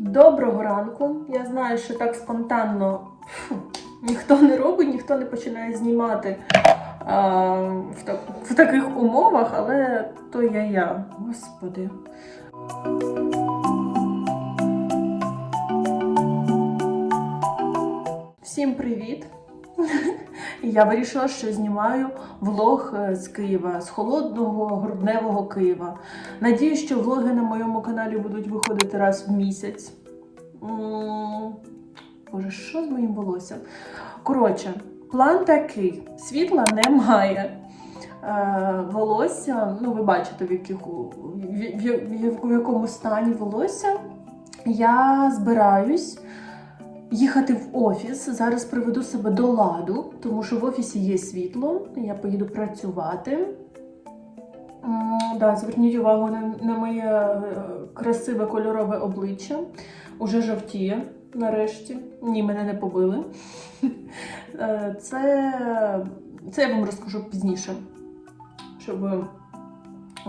Доброго ранку. Я знаю, що так спонтанно фу, ніхто не робить, ніхто не починає знімати а, в, так, в таких умовах, але то я я. Господи. Всім привіт! Я вирішила, що знімаю влог е, з Києва, з холодного грудневого Києва. Надіюсь, що влоги на моєму каналі будуть виходити раз в місяць. Боже, що з моїм волоссям? Коротше, план такий: світла немає. Е, волосся, ну ви бачите, в, яких, в, в, в, в якому стані волосся. Я збираюсь їхати в офіс. Зараз приведу себе до ладу, тому що в офісі є світло. Я поїду працювати. Да, зверніть увагу на, на моє е, красиве кольорове обличчя. Уже жовтіє нарешті. Ні, мене не побили. Е, Це, це я вам розкажу пізніше. Щоб,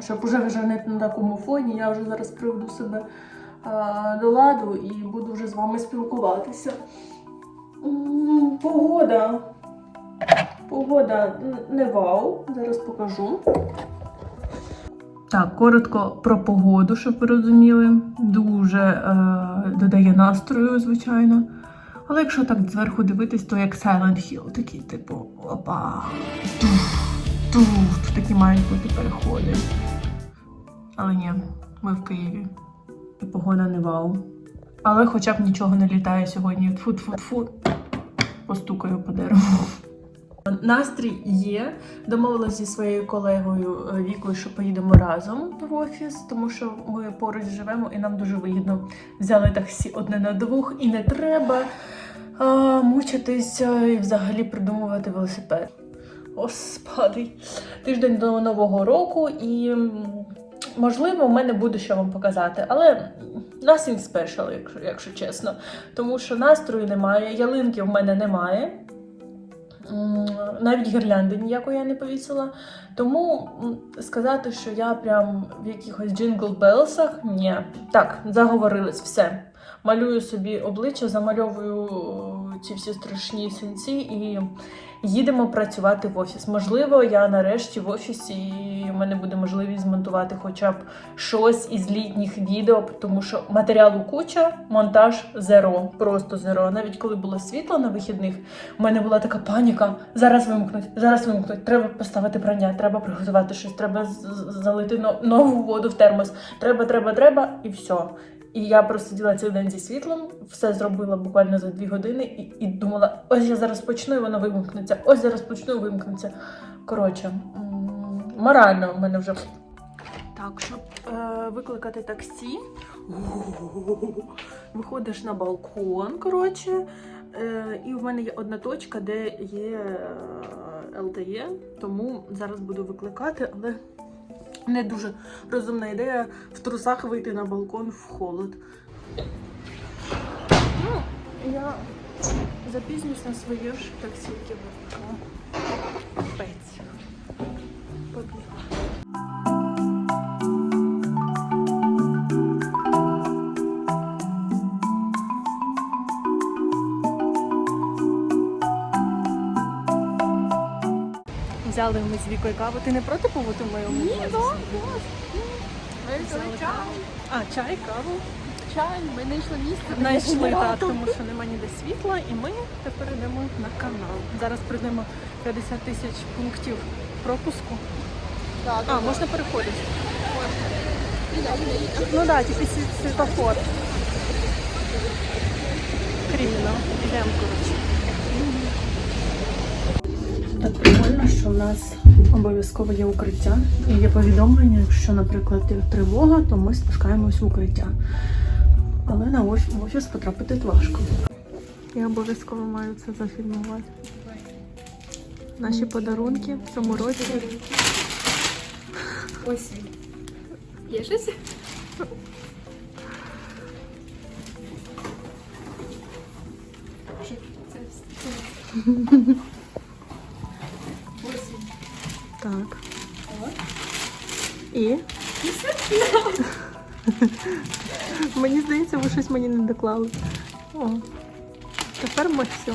щоб уже вже не на такому фоні, я вже зараз приведу себе до ладу і буду вже з вами спілкуватися. Погода. Погода не вау. Зараз покажу. Так, коротко про погоду, щоб ви розуміли. Дуже е, додає настрою, звичайно. Але якщо так зверху дивитись, то як Silent Hill, такий, типу, опа. Туф, такі мають бути переходи. Але ні, ми в Києві. Погода не вау. Але хоча б нічого не літає сьогодні. Тфу-тфу-тфу. Постукаю по дереву. Настрій є. Домовилася зі своєю колегою е, Вікою, що поїдемо разом в офіс, тому що ми поруч живемо і нам дуже вигідно. Взяли таксі одне на двох і не треба а, мучитися і взагалі придумувати велосипед. Господи, тиждень до Нового року, і можливо, в мене буде що вам показати, але nothing special, якщо, якщо чесно. Тому що настрою немає, ялинки в мене немає. Навіть гірлянди ніякої я не повісила. Тому сказати, що я прям в якихось джингл белсах, ні. Так, заговорились, все. Малюю собі обличчя, замальовую ці всі страшні синці і їдемо працювати в офіс. Можливо, я нарешті в офісі і в мене буде можливість змонтувати хоча б щось із літніх відео, тому що матеріалу куча, монтаж зеро, просто зеро. Навіть коли було світло на вихідних, у мене була така паніка. Зараз вимкнуть, зараз вимкнуть. Треба поставити прання, треба приготувати щось, треба залити нову воду в термос. Треба, треба, треба, і все. І я просиділа цілий день зі світлом, все зробила буквально за дві години і, і думала: ось я зараз почну, і воно вимкнеться. Ось зараз почну, і вимкнеться. Коротше, морально в мене вже. Так, щоб е, викликати таксі, виходиш на балкон, коротше. Е, і в мене є одна точка, де є е, ЛТЕ, тому зараз буду викликати, але не дуже розумна ідея в трусах вийти на балкон в холод. Ну, я запізнюсь на своє ж таксі, яке викликала. Пець. Побігла. Взяли ми з Вікою каву. Ти не проти побути в моєму Ні, влозі? Ми взяли чай. А, чай, каву. Чай, ми знайшли місце. Знайшли так, тому що нема ніде світла, і ми тепер йдемо на канал. Зараз прийдемо 50 тисяч пунктів пропуску. Так, А, можна переходити. Ну так, да, тільки світ- світофор. Кріміно. Йдемо, коротше. Так прикольно, що в нас обов'язково є укриття. І є повідомлення, якщо, наприклад, тривога, то ми спускаємось в укриття. Але на офіс, в офіс потрапити важко. Я обов'язково маю це зафільмувати. Наші подарунки в цьому році. Ось. Є щось? Що це? Ось. Так. О. І І все? Мені здається, ви щось мені не доклали. О, тепер ми все.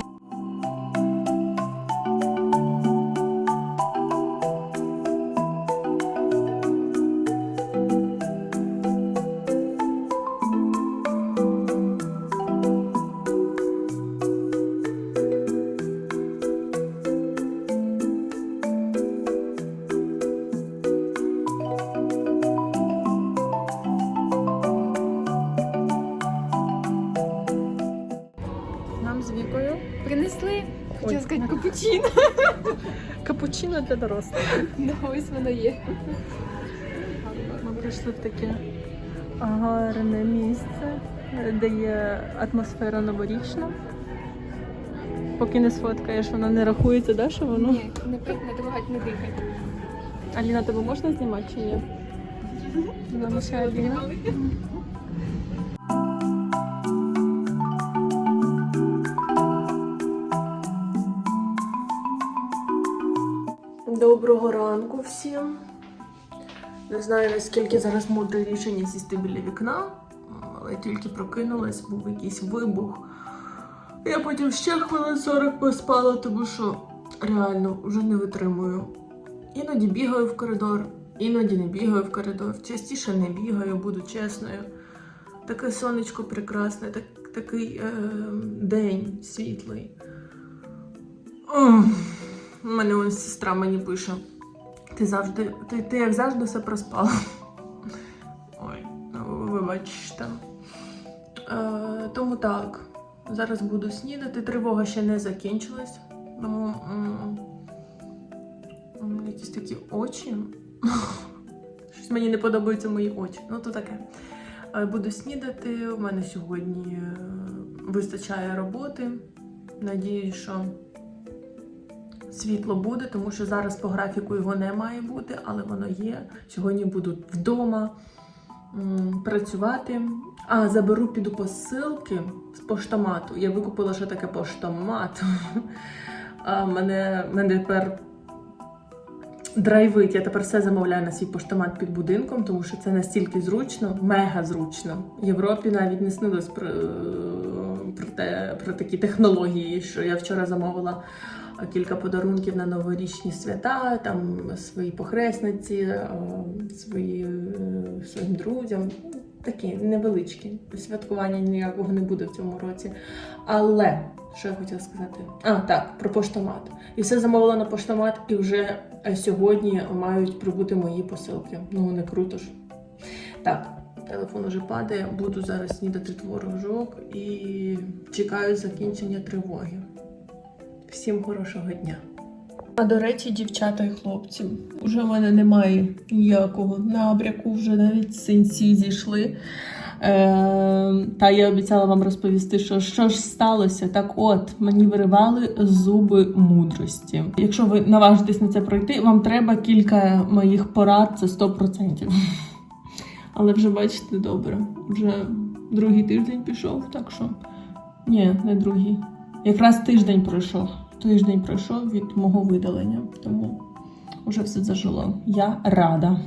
Капучино. капучино для дорослих. Да, ось воно є. Ми прийшли в таке гарне місце, де є атмосфера новорічна. Поки не сфоткаєш, воно не рахується, да, що воно? Ні, не трогать, не дихать. Аліна, тебе можна знімати чи ні? Нам ще Аліна. Доброго ранку всім. Не знаю, наскільки зараз мудре рішення сісти біля вікна, але тільки прокинулась, був якийсь вибух. Я потім ще хвилин 40 поспала, тому що реально вже не витримую. Іноді бігаю в коридор, іноді не бігаю в коридор. Частіше не бігаю, буду чесною. Таке сонечко прекрасне, так, такий е, день світлий. Ох, У мене ось сестра мені пише. Ти завжди, ти, ти як завжди все проспала. Ой, ну вибачте. Е, тому так, зараз буду снідати. Тривога ще не закінчилась. Тому м, якісь такі очі. Щось мені не подобаються мої очі. Ну, то таке. Е, Буду снідати. У мене сьогодні е, вистачає роботи. Надіюсь, що світло буде, тому що зараз по графіку його не має бути, але воно є. Сьогодні буду вдома працювати. А, заберу піду посилки з поштомату. Я викупила, що таке поштомат. А мене, мене тепер драйвить. Я тепер все замовляю на свій поштомат під будинком, тому що це настільки зручно, мега зручно. В Європі навіть не снилось про, те, про такі технології, що я вчора замовила кілька подарунків на новорічні свята, там свої похресниці, е, свої, е, своїм друзям. Такі невеличкі. Святкування ніякого не буде в цьому році. Але що я хотіла сказати? А, так, про поштомат. І все замовила на поштомат, і вже е, сьогодні мають прибути мої посилки. Ну, не круто ж. Так, телефон уже падає. Буду зараз снідати творожок і чекаю закінчення тривоги. Всім хорошого дня. А до речі, дівчата і хлопці, вже в мене немає ніякого набряку, вже навіть синці зійшли. Е, та я обіцяла вам розповісти, що що ж сталося. Так от, мені виривали зуби мудрості. Якщо ви наважитесь на це пройти, вам треба кілька моїх порад, це 100%. Але вже бачите, добре. Вже другий тиждень пішов, так що ні, не другий. Якраз тиждень пройшов. Тиждень пройшов від мого видалення, тому вже все зажило. Я рада.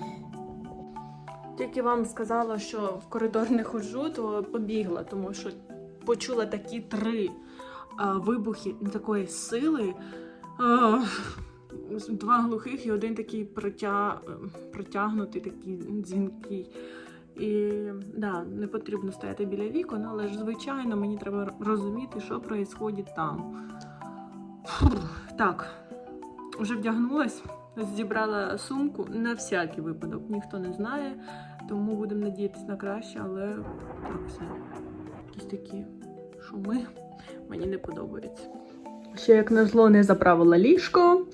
Тільки вам сказала, що в коридор не ходжу, то побігла, тому що почула такі три а, вибухи такої сили. А, два глухих і один такий протя... протягнутий, такий дзвінкий. І да, не потрібно стояти біля вікон, але ж звичайно мені треба розуміти, що відбувається там. Так, вже вдягнулась, зібрала сумку на всякий випадок. Ніхто не знає, тому будемо надіятися на краще, але так все. Якісь такі шуми мені не подобаються. Ще як на зло не заправила ліжко,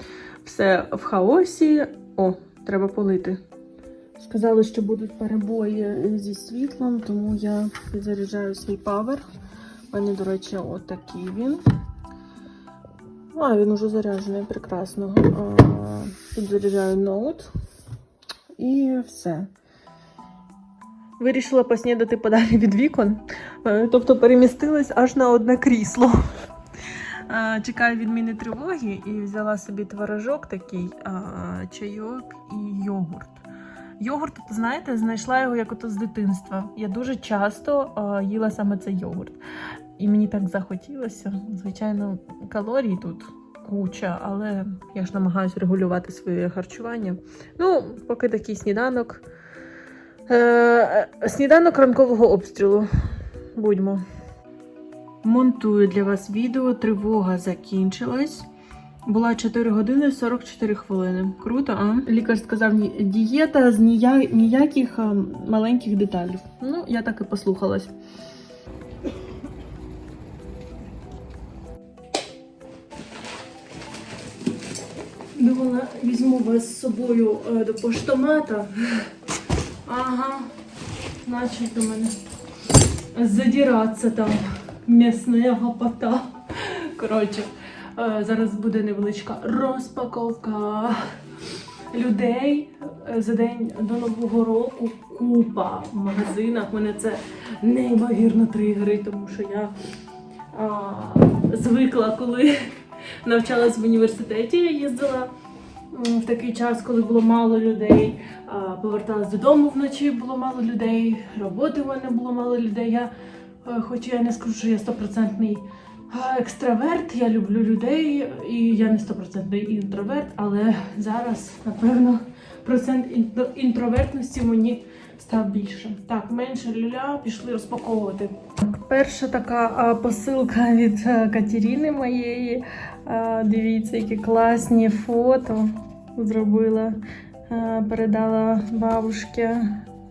все в хаосі. О, треба полити. Сказали, що будуть перебої зі світлом, тому я підзаряджаю свій павер. У мене, до речі, отакий він. А, він уже заряджений прекрасно. Підзаряджаю ноут і все. Вирішила поснідати подалі від вікон, Е, тобто перемістилась аж на одне крісло. Чекаю відміни тривоги і взяла собі творожок такий, чайок і йогурт. Йогурт, знаєте, знайшла його як ото з дитинства. Я дуже часто їла саме цей йогурт. І мені так захотілося. Звичайно, калорій тут куча, але я ж намагаюся регулювати своє харчування. Ну, поки такий сніданок. Е, е, сніданок ранкового обстрілу. Будьмо. Монтую для вас відео. Тривога закінчилась. Була 4 години 44 хвилини. Круто, а? Лікар сказав, дієта з нія... ніяких маленьких деталей. Ну, я так і послухалась. Думала, візьму вас з собою е, до поштомата. Ага, значить до мене задиратися там м'ясна гопота. Коротше, е, зараз буде невеличка розпаковка людей е, за день до Нового року. Купа в магазинах. Мене це неймовірно тригерить, тому що я а, звикла, коли навчалась в університеті, я їздила в такий час, коли було мало людей. Поверталась додому вночі, було мало людей, роботи в мене було мало людей. Я, е, хоч я не скажу, що я стопроцентний екстраверт, я люблю людей, і я не стопроцентний інтроверт, але зараз, напевно, процент інтровертності мені став більше. Так, менше люля, пішли розпаковувати. Перша така посилка від а, Катерини моєї. Дивіться, які класні фото зробила. Передала бабушці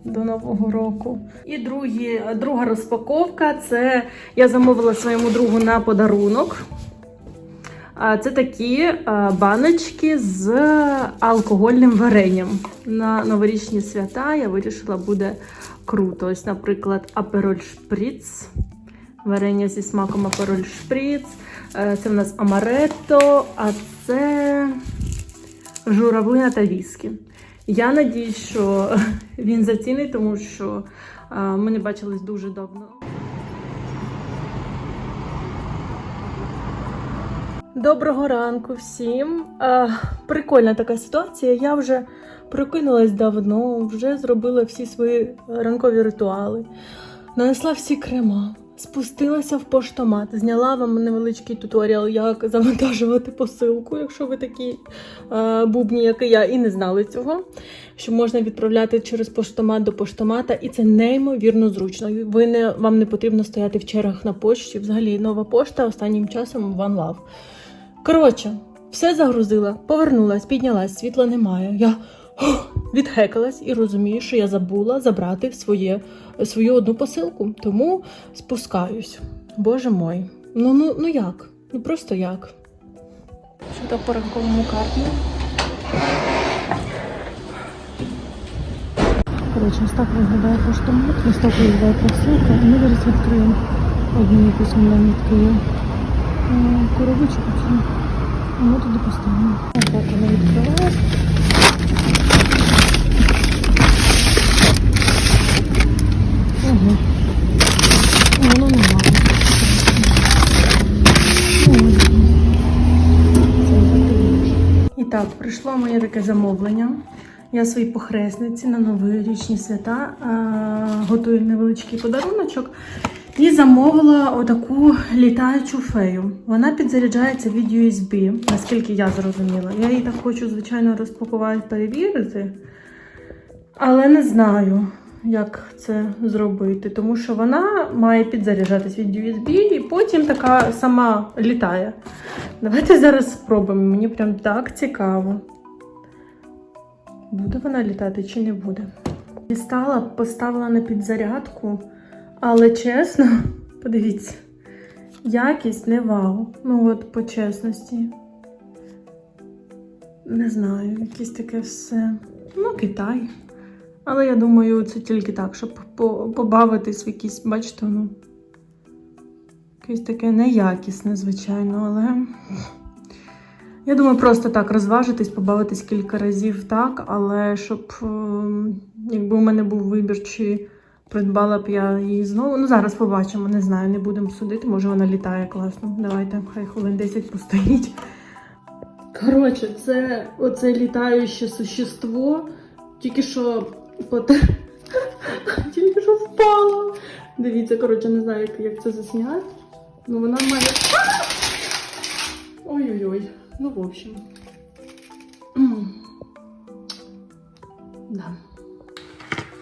до Нового року. І другі, друга розпаковка це я замовила своєму другу на подарунок. Це такі баночки з алкогольним варенням. На новорічні свята я вирішила, буде круто. Ось, наприклад, апероль шприц, варення зі смаком апероль шприц. Це в нас амаретто, а це журавлина та віскі. Я надіюсь, що він зацінить, тому що ми не бачились дуже давно. Доброго ранку всім. Прикольна така ситуація. Я вже прокинулась давно, вже зробила всі свої ранкові ритуали, нанесла всі крема, спустилася в поштомат, зняла вам невеличкий туторіал, як завантажувати посилку, якщо ви такі е, бубні, як і я, і не знали цього. Що можна відправляти через поштомат до поштомата, і це неймовірно зручно. Ви не вам не потрібно стояти в чергах на пошті. Взагалі нова пошта останнім часом One Love. Коротше, все загрузила, повернулась, піднялась, світла немає. Я відхекалась і розумію, що я забула забрати своє, свою одну посилку. Тому спускаюсь. Боже мой. Ну ну ну як? Ну просто як? Що так по ранковому карті? Коротше, ось так виглядає поштомат, ось так виглядає посилка. Ми зараз відкриємо одну якусь онлайн відкриємо е, коробочку ми туди поставимо. Ось так вона відкривалась. Ого. Воно не мало. І так, прийшло моє таке замовлення. Я своїй похресниці на новорічні свята е, готую невеличкий подаруночок. І замовила отаку літаючу фею. Вона підзаряджається від USB, наскільки я зрозуміла. Я її так хочу, звичайно, розпакувати, перевірити. Але не знаю, як це зробити, тому що вона має підзаряджатись від USB і потім така сама літає. Давайте зараз спробуємо. Мені прям так цікаво. Буде вона літати чи не буде? Дістала, поставила на підзарядку, але чесно, подивіться, якість не вау. Ну от по чесності. Не знаю, якесь таке все. Ну, Китай. Але я думаю, це тільки так, щоб побавитись в якісь, бачите, ну. Якесь таке неякісне, звичайно, але. Я думаю, просто так розважитись, побавитись кілька разів так, але щоб ем, якби у мене був вибір, чи придбала б я її знову. Ну, зараз побачимо, не знаю, не будемо судити. Може вона літає класно. Давайте, хай хвилин 10 постоїть. Коротше, це оце літаюче существо. Тільки що Потер... Тільки що впала. Дивіться, коротше, не знаю, як, як це засняти. Ну вона має. Ой-ой-ой. Ну, в общем. Да.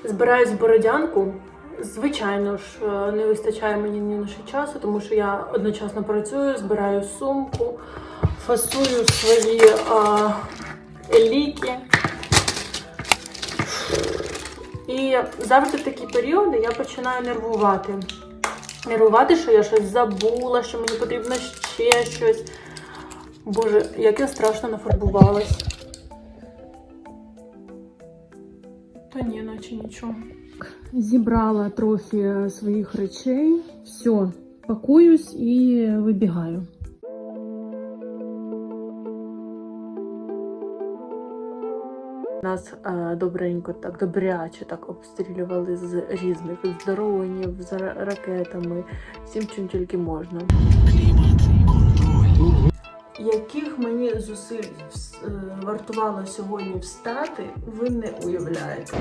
Збираюсь в Бородянку. Звичайно ж, е, не вистачає мені ні на що часу, тому що я одночасно працюю, збираю сумку, фасую свої а, ліки. І завжди в такі періоди я починаю нервувати. Нервувати, що я щось забула, що мені потрібно ще щось. Боже, як я страшно нафарбувалась. Та ні, наче нічого. Зібрала трохи своїх речей. Все, пакуюсь і вибігаю. Нас е, добренько, так добряче так обстрілювали з різних з дронів, з ракетами, всім чим тільки можна. Яких мені зусиль е, вартувало сьогодні встати, ви не уявляєте.